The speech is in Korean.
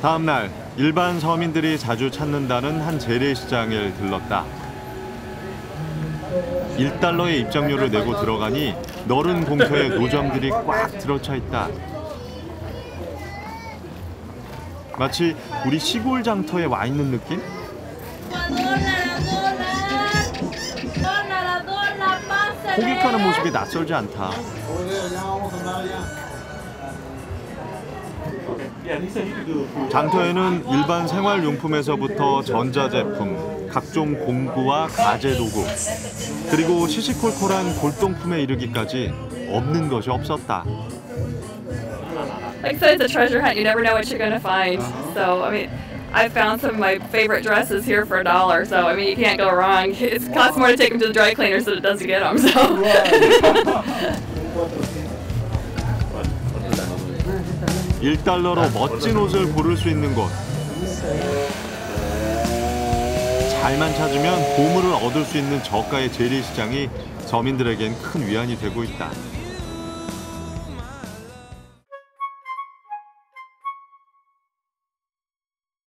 다음 날 일반 서민들이 자주 찾는다는 한 재래시장을 들렀다. 1달러의 입장료를 내고 들어가니 너른 공터에 노점들이 꽉 들어차 있다. 마치 우리 시골 장터에 와 있는 느낌? 호객하는 모습이 낯설지 않다. 장터에는 일반 생활용품에서부터 전자제품, 각종 공구와 가재 도구, 그리고 시시콜콜한 골동품에 이르기까지 없는 것이 없었다. Like I said, it's a treasure hunt. You never know what you're going to find. So, I mean, I found some of my favorite dresses here for a dollar. So, I mean, you can't go wrong. It costs more to take them to the dry cleaners than it does to get them. So, 1달러로 멋진 옷을 고를 수 있는 곳. 잘만 찾으면 보물을 얻을 수 있는 저가의 재래시장이 서민들에겐 큰 위안이 되고 있다.